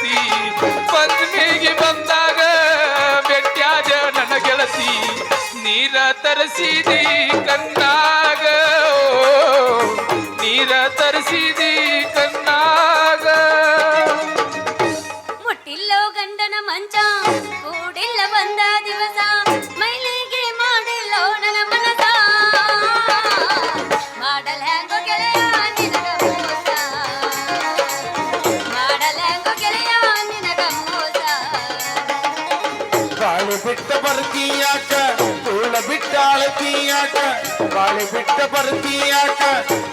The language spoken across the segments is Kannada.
ಗೆಳತಿ. ಪಂಚಮಿಗೆ ಬಂದಾಗ ಬೆಟ್ಟಾದ ನನ್ನ ಗೆಳತಿ. ನೀರ ತರಿಸಿದಿ ಕಣ್ಣಾಗ. ನೀರ ತರಿಸಿದಿ ಕಣ್ಣಾಗ. ಮುಟ್ಟಿಲ್ಲೋ ಗಂಡನ ಮಂಚ, ಕೂಡಿಲ್ಲ ಬಂದ ದಿವಸ. ಬಿಟ್ಟ ಬರ್ತೀಯಾಕ ತೋಳ ಬಿಟ್ಟ ಅಳತೀಯಾಕ ಬಾಳೆ ಬಿಟ್ಟ ಬರ್ತೀಯಾಕ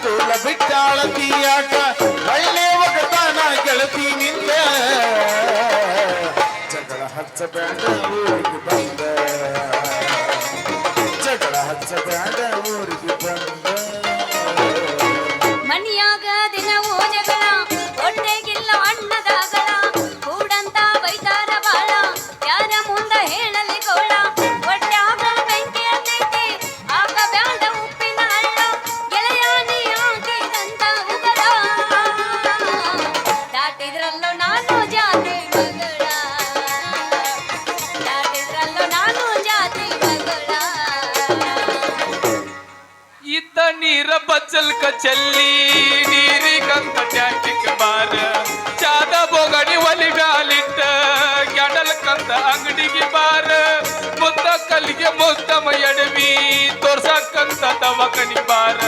ತೋಳ ಬಿಟ್ಟ ಅಳತೀಯಾಕ ಒಳ್ಳೆ ಒಗತಾನ ಗೆಳತಿ ನಿಂದ. ಜಗಳ ಹಚ್ಚಬೇಡ, ಊರಿಗೆ ನೀರ ಚಲ್ಲಿ, ನೀರಿ ಕಂತ ಟ್ಯಾಂಕಿಗೆ ಬಾರ. ಚಾದ ಒಲಿ ಮ್ಯಾಲಿಟ್ಟ ಕ್ಯಾಡಲ್ಕಂತ ಅಂಗಡಿಗೆ ಬಾರ. ಮುದ್ದ ಕಲ್ಲಿಗೆ ಮುದ್ದಮ ಎಡವಿ ತೋರ್ಸಕ್ಕಂತ ದವಕನಿ ಬಾರ.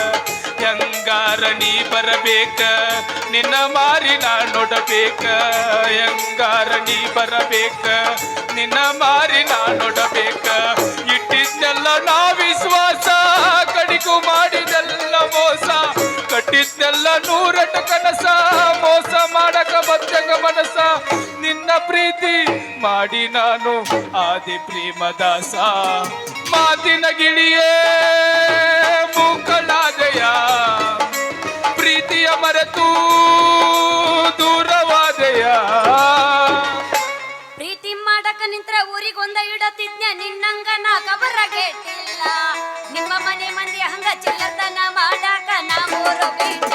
ಹೆಂಗಾರ ನೀ ಬರಬೇಕ, ನಿನ್ನ ಮಾರಿ ನಾ ನೋಡಬೇಕ. ಹೆಂಗಾರ ನೀ ಬರಬೇಕ, ನಿನ್ನ ಮಾರಿ ನಾ ನೋಡಬೇಕ. ಇಟ್ಟಿದ್ದೆಲ್ಲ ನಾ ವಿಶ್ವಾಸ, ಕಡಿಗೂ ಮಾಡಿದೆಲ್ಲ ಮೋಸ, ಕಟ್ಟಿದ್ದೆಲ್ಲ ನೂರಟ ಕನಸ, ಮೋಸ ಮಾಡಕ ಬತ್ತಂಗ ಮನಸ. ನಿನ್ನ ಪ್ರೀತಿ ಮಾಡಿ ನಾನು ಆದಿ ಪ್ರೇಮದಾಸ. ಮಾತಿನ ಗಿಳಿಯೇ ಮೂಕಲಾದಯ ನಿನ್ನಂಗ ನಾ ಕಬರ ಕೇಟಿಲ್ಲ ನಿಮ್ಮ ಮನೆ ಮಂದಿ ಹಂಗ ಚಿಲ್ಲತನ ಮಾಡಾಕ ನಾ ಮೂರು ಬೇಟ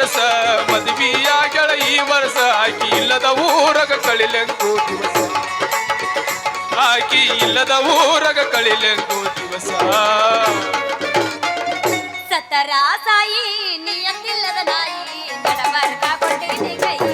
ವರ್ಷ ಮದುವೆಯಾಗಳ ಈ ವರ್ಷ, ಆಕಿ ಇಲ್ಲದ ಊರಗ ಕಳಿಲೆಂಗೋ ದಿವಸ. ಆಕಿ ಇಲ್ಲದ ಊರಗ ಕಳಿಲೆಂಗೋ ದಿವಸ. ಸತರ ಸಾಯಿ ನಿಯತ್ತಿಲ್ಲದ ನಾಯಿ ನಡಬರ್ಕ ಕೊಟ್ಟಿನಿ ಕೈ.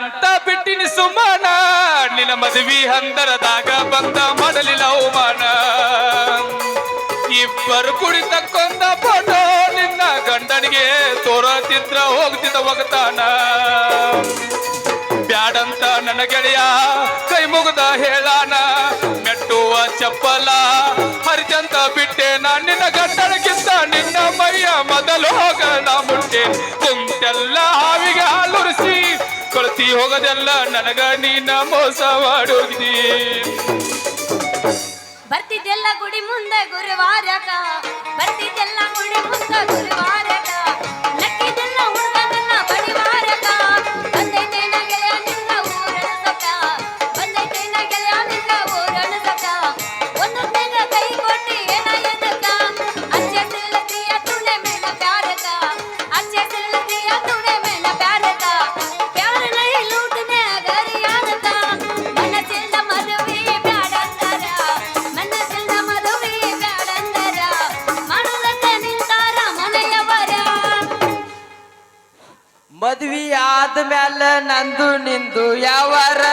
ಬ್ಯಾಡಂತ ಬಿಟ್ಟಿನಿ ಸುಮಾನ ನಿನ್ನ ಮದುವೆ ಹಂದರದಾಗ ಬಂದ ಮಾಡಲಿಲ್ಲ ಅವಮಾನ ಇಬ್ಬರು ಕುಡಿತ ಕೊಂದ ಫೋಟೋ ನಿನ್ನ ಗಂಡನಿಗೆ ತೋರತಿದ್ರ ಹೋಗ್ತಿದ್ದ ಹೋಗ್ತಾನ ಬ್ಯಾಡಂತ ನನ್ನ ಗೆಳೆಯ ಕೈ ಮುಗ್ದ ಹೇಳಾನ, ಮೆಟ್ಟುವ ಚಪ್ಪಲ ಹರಿಜಂತ ಬಿಟ್ಟೆ ನಾ ನಿನ್ನ ಗಂಡನಕ್ಕಿಂತ ನಿನ್ನ ಮೈಯ ಮೊದಲು ಹೋಗ ನಾ ಮುಟ್ಟೆ ಕುಂತೆಲ್ಲ ಹಾವಿಗೆ ಹಾಲುರಿಸಿ ಕೊಳತಿ ಹೋಗದೆಲ್ಲ ನನಗ ನೀನ ಮೋಸ ಮಾಡೋಗಿದಿ ಬರ್ತಿದ್ದೆಲ್ಲ ಗುಡಿ ಮುಂದೆ ಗುರುವಾರಕ ಬರ್ತಿದ್ದೆಲ್ಲ ಗುಡಿ ಮುಂದೆ ಗುರುವಾರಕ. ಆದ್ಮೇಲೆ ನಂದು ನಿಂದು ಯಾವರ?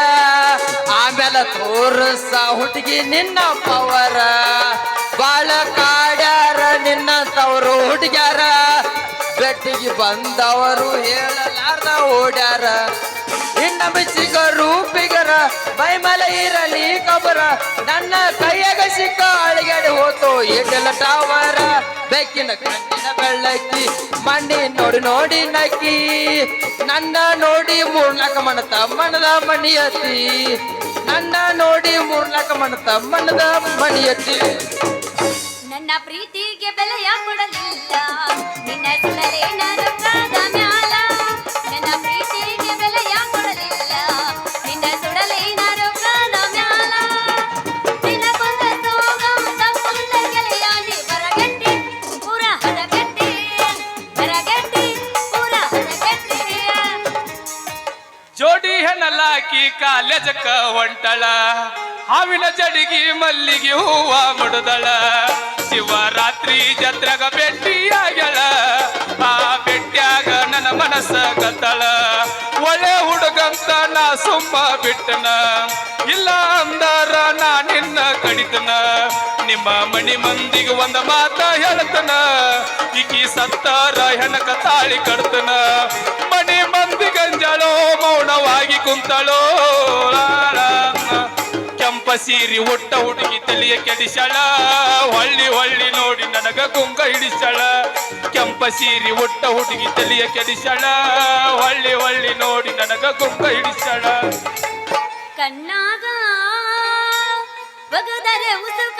ಆಮೇಲೆ ತೋರಿಸ ಹುಡುಗಿ ನಿನ್ನ ಪವರ. ಬಾಳ ಕಾಡ್ಯಾರ ನಿನ್ನ ತವರು ಹುಡುಗ್ಯಾರ. ಬೆಟ್ಟಿಗೆ ಬಂದವರು ಹೇಳಲಾರ್ದ ಓಡ್ಯಾರ. ಇನ್ನ ಬಿಚ್ಚಿಗ ರೂಪಿಗರ ಬೈಮಲ ಮೇಲೆ ಇರಲಿ ಕಬರ. ನನ್ನ ಕೈಯಾಗ ಸಿಕ್ಕ ಅಳಿಗಡೆ ಹೋತು ಇಡಲ ಟಾವರ. ಬೆಕ್ಕಿನ ಕಣ್ಣಿನ ಬೆಳ್ಳಕ್ಕಿ, ಮಣ್ಣಿ ನೋಡಿ ನೋಡಿ ನಕ್ಕಿ. ನನ್ನ ನೋಡಿ ಮೂರ್ನಾಕ ಮಣ ತಮ್ಮನದ ಮಣಿಯತಿ ನನ್ನ ನೋಡಿ ಮೂರ್ನಾಕ ಮಣ ತಮ್ಮನದ ಮಣಿಯತಿ ನನ್ನ ಪ್ರೀತಿಗೆ ಬೆಲೆಯ ಕೊಡಲಿಲ್ಲ. ನಿನ್ನ ಸುಡಲೇ ನಾನು ಕಾದ ಮ್ಯಾಲ ಹಾವಿನ ಜಡಿಗಿ ಮಲ್ಲಿಗೆ ಹೂವ ಮುಡುದಳ. ಶಿವರಾತ್ರಿ ಜತ್ರಗ ಬೆಟ್ಟಿಯಾಗಳ ಆ ಬೆಟ್ಟಿಯಾಗ ನನ್ನ ಮನಸ್ಸ ಕತ್ತಳ ಒಳ್ಳೆ ಹುಡುಗಂತ ನಾ ಸುಮ್ಮ ಬಿಟ್ಟನ. ಇಲ್ಲ ಅಂದಾರ ನಾ ನಿನ್ನ ಕಡಿತನ. ನಿಮ್ಮ ಮಣಿ ಮಂದಿಗೆ ಒಂದ ಮಾತ ಹೇಳ್ತನ. ಈಕಿ ಸತ್ತಾರ ಹೆಣಕ ತಾಳಿ ಕಡ್ತನ ಮಣಿ ಮಂದಿ ಗಂಜಳೋ ಮೌನವಾಗಿ ಕುಂತಳೋ. ಕೆಂಪ ಸೀರಿ ಒಟ್ಟ ಹುಡುಗಿ ತಲೆಯ ಕೆಡಿಸಳ. ಹೊಳ್ಳಿ ಹೊಳ್ಳಿ ನೋಡಿ ನನಗ ಗುಂಗ ಹಿಡಿಸಳ. ಕೆಂಪ ಸೀರಿ ಒಟ್ಟ ಹುಡುಗಿ ತಲೆಯ ಕೆಡಿಸಳ. ಹೊಳ್ಳಿ ಹೊಳ್ಳಿ ನೋಡಿ ನನಗ ಗುಂಗ ಹಿಡಿಸಳ. ಕಣ್ಣಾಗ ಬಗದರೆ ಮುಸುಕ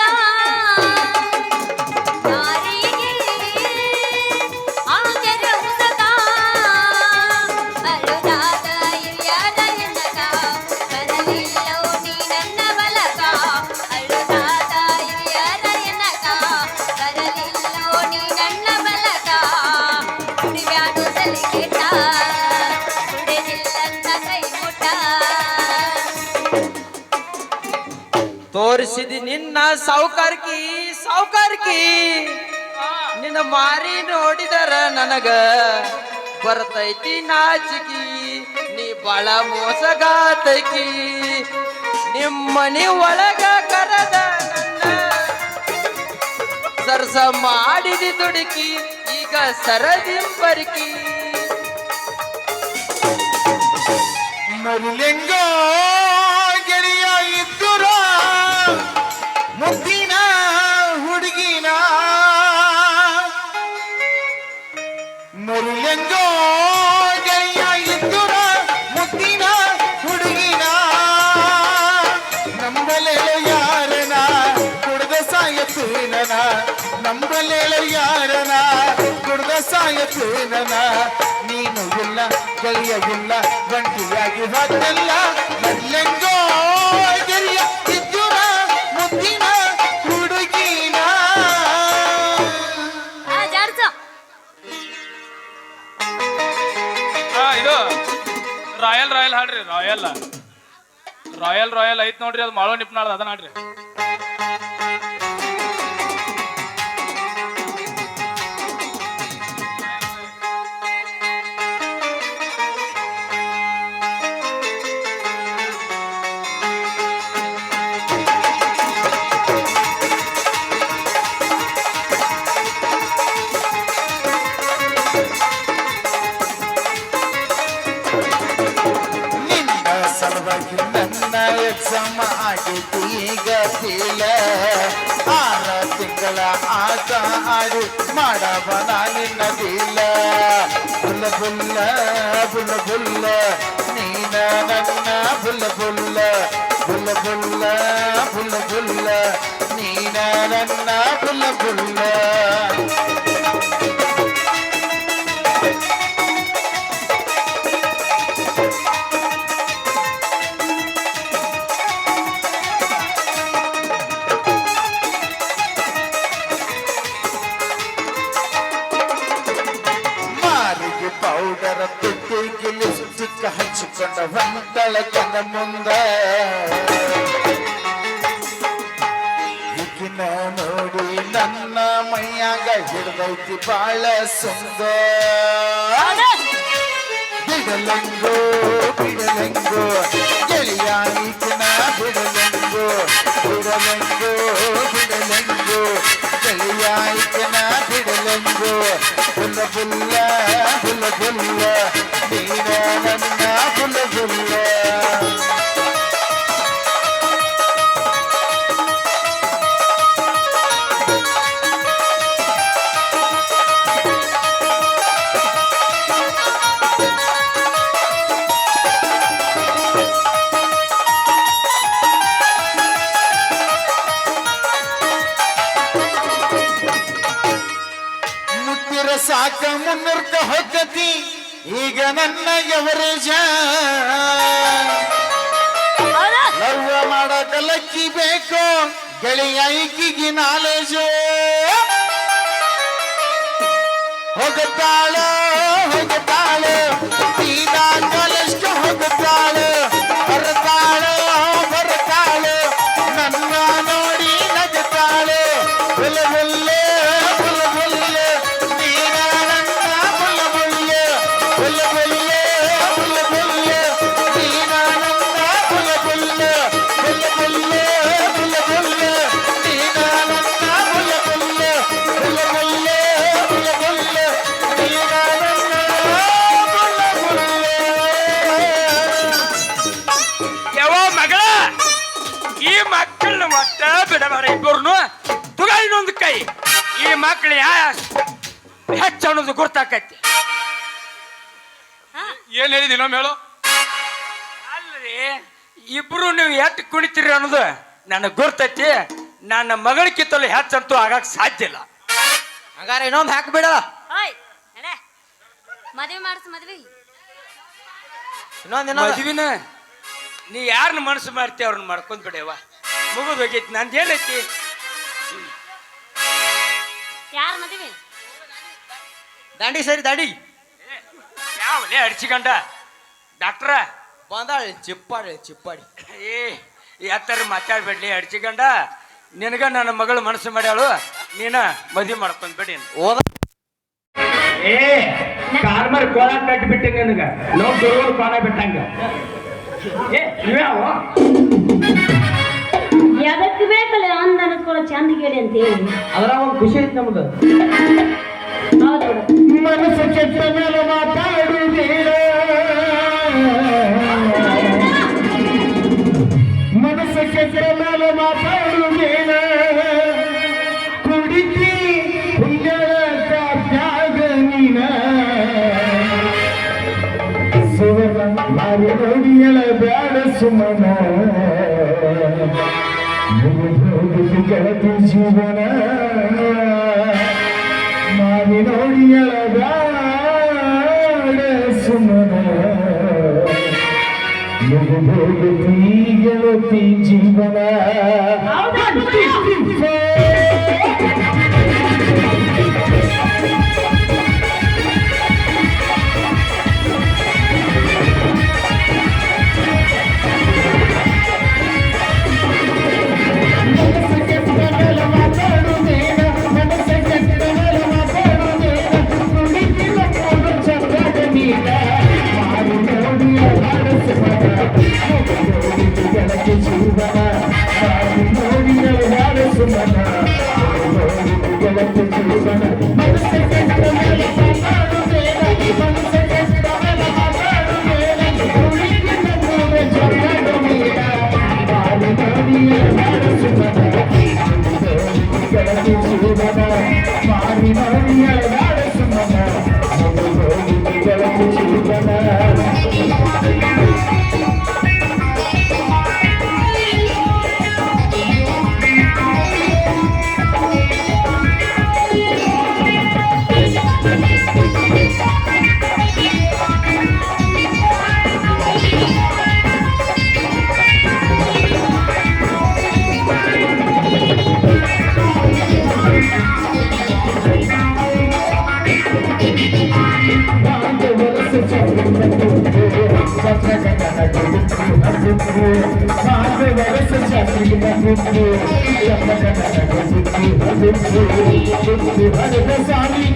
ತೋರಿಸಿದಿ ನಿನ್ನ ಸಾವುಕಾರ್ಕಿ ಸಾವುಕಾರ್ಕಿ ನಿನ್ನ ಮಾರಿ ನೋಡಿದರ ನನಗ ಬರ್ತೈತಿ ನಾಚಿಕಿ ನೀ ಬಳ ಮೋಸಗಾತಕಿ. ನಿಮ್ಮನಿ ಒಳಗ ಕರೆದ ಸರ್ಸ ಮಾಡಿದಿ ದುಡುಕಿ ಈಗ ಸರದಿಂಬರ್ಕಿ ಮರಿಲೆಂಗ. ಮುದ್ದಿನ ಹುಡುಗಿನ ಮರಿಲೆಂಗ ಗೆಳೆಯ ಇದ್ದುರ ಮುದ್ದಿನ ಹುಡುಗಿನ. ನಂಬಲೆಳ ಯಾರನ ಕುಡ್ದ ಸಾಯತೇನನ ನಂಬಲೆಳ ಯಾರನ ಕುಡ್ದ ಸಾಯತೇನನ ನೀನು ಇಲ್ಲ, ಗೆಳೆಯ ಗಂಟಿಯಾಗಿ ಹೋದಲ್ಲ ಮಲ್ಲೆಂಗೋ ಗೆಳೆಯ ರಾಯಲ್ ರಾಯಲ್ ಹಾಡ್ರಿ ರಾಯಲ್. ರಾಯಲ್ ರಾಯಲ್ ಐತ್ ನೋಡ್ರಿ ಅದು ಮಾಳೋ ನಿಪ್ನಾಳದ ಅದನ್ನ ಹಾಡ್ರಿ. ಈಗ ಫೀಲ ಆರ ತಿಂಗಳ ಆಟ ಆಡಿ ಮಾಡಬನ ನಿನ್ನ ದೀಲ ಬುಲ್ಲ ಬುಲ್ಲ ಬುಲ್ಲ ಬುಲ್ಲ ನೀನ ನನ್ನ ಬುಲ್ಲ ಬುಲ್ಲ ಬುಲ್ಲ ಬುಲ್ಲ ಬುಲ್ಲ ಬುಲ್ಲ ನೀನ ನನ್ನ ಬುಲ್ಲ ಬುಲ್ಲ ಪೌಡರ್ ತುಟ್ಟಿಗೆ ಲಿಪ್ಸ್ಟಿಕ್ ಹಚ್ಚಿಕೊಂಡ ಮುಂದೆ ಮುಂದ. ಈಗಿನ ನೋಡಿ ನನ್ನ ಮೈಯಾಗ ಹಿಡ್ದೈತಿ ಬಾಳ ಸುಂದರ. ಬಿಡಲಂಗೋ ಬಿಡಲಂಗೋ, ಗೆಳೆಯ ಈಗಿನ ಬಿಡಲಂಗೋ ಬಿಡಲಂಗೋ ಬಿಡಲಂಗೋ, ಗೆಳೆಯ ಈಗಿನ ಬಿಡಲೆಂಗೋ. ಸಾಕ ಮುನ್ನೂರ್ಕ ಹೊಕ್ಕತಿ ಈಗ ನನ್ನ ಎವರೇಜ ಹೌದಾ ಲವ್ವ ಮಾಡಕ ಲಕ್ಕಿ ಬೇಕು ಗೆಳೆಯ ಈಕಿಗೆ ನಾಲೇಜು ಹೋಗುತ್ತಾಳ ಹೋಗುತ್ತಾಳ ಈಗ ಕಾಲೇಜ್ಗೆ ಹೋಗುತ್ತಾಳ ಈ ಮಕ್ಕಳು ಯಾ ಹೆಚ್ಚು ಅನ್ನೋದು ಗುರ್ತಾಕೈತಿ. ಏನ್ ಹೇಳಿದಿ ಇನ್ನೊಮ್ಮೆ ಹೇಳು. ಅಲ್ರಿ ಇಬ್ರು ನೀವು ಎಟ್ ಕುಣಿತೀರಿ ಅನ್ನೋದು ನನಗೆ ಗುರ್ತೈತಿ. ನನ್ನ ಮಗಳ ಕಿತ್ತಲು ಹೆಚ್ಚಂತೂ ಆಗಕ್ ಸಾಧ್ಯ ಇಲ್ಲ. ಹಂಗಾರೆ ಇನ್ನೊಂದು ಹಾಕ್ಬಿಡ ಓಯ್ ನಡೆ ಮದ್ವೆ ಮಾಡಿಸ್ ಮದ್ವೆ. ಇನ್ನೊಂದ್ ಇನ್ನೊಂದು ಮದುವಿನ ನೀ ಯಾರನ್ನ ಮನಸ್ಸು ಮಾಡ್ತಿ ಅವ್ರನ್ನ ಮಾಡ್ಕೊಂಡ್ ಬಿಡೇವ ಮುಗಿದು ಹೋಗೈತಿ ನಂದು ಏನೈತಿ ಮದ್ವೆ ದಾಂಡಿ ಸರಿ ದಾಡಿ. ಯಾವಲೇ ಅಡ್ಸಿಕೊಂಡ ಡಾಕ್ಟ್ರ? ಬಂದಾಳೆ ಚಿಪ್ಪಾಳೆ ಚಿಪ್ಪಾಡಿ. ಏ ಎತ್ತರ ಮಾತಾಡ್ಬೇಡ್ಲಿ ಅಡ್ಸಿಕೊಂಡ ನಿನಗ ನನ್ನ ಮಗಳು ಮನಸ್ಸು ಮಾಡ್ಯಾಳು ನೀನ ಮದುವೆ ಮಾಡ್ಕೊಂಡ್ ಬಿಡಿ ಓದ ಏ ಕಾರ್ಮರ್ ಕೋಲ ಕಟ್ಬಿಟ್ಟೆ ನಿನಗ. ನಾವು ಕೋಲ ಬಿಟ್ಟಂಗ. ಏ ಇವ್ಯಾವ ಎದಕ್ಕೆ ಬೇಕಲ್ಲ ಅಂದ ಅನ್ಸ್ಕೊಳ್ಳೋ ಚಂದ ಕೇಳಿ ಅಂತ ಹೇಳಿ. ಅದ್ರ ಒಂದು ಖುಷಿ ಐತಿ ನಮ್ಗೆ. ಹೌದು. ಮನಸ್ಸು ಮೇಲೆ ಮುಗಿದು ಗೆಳತಿ ಜೀವನ ಮಾರಿ ನೋಡಿಯಳ ಬ್ಯಾಡ ಸುಮನ ಮುಗಿದು ಗೆಳತಿ சாமி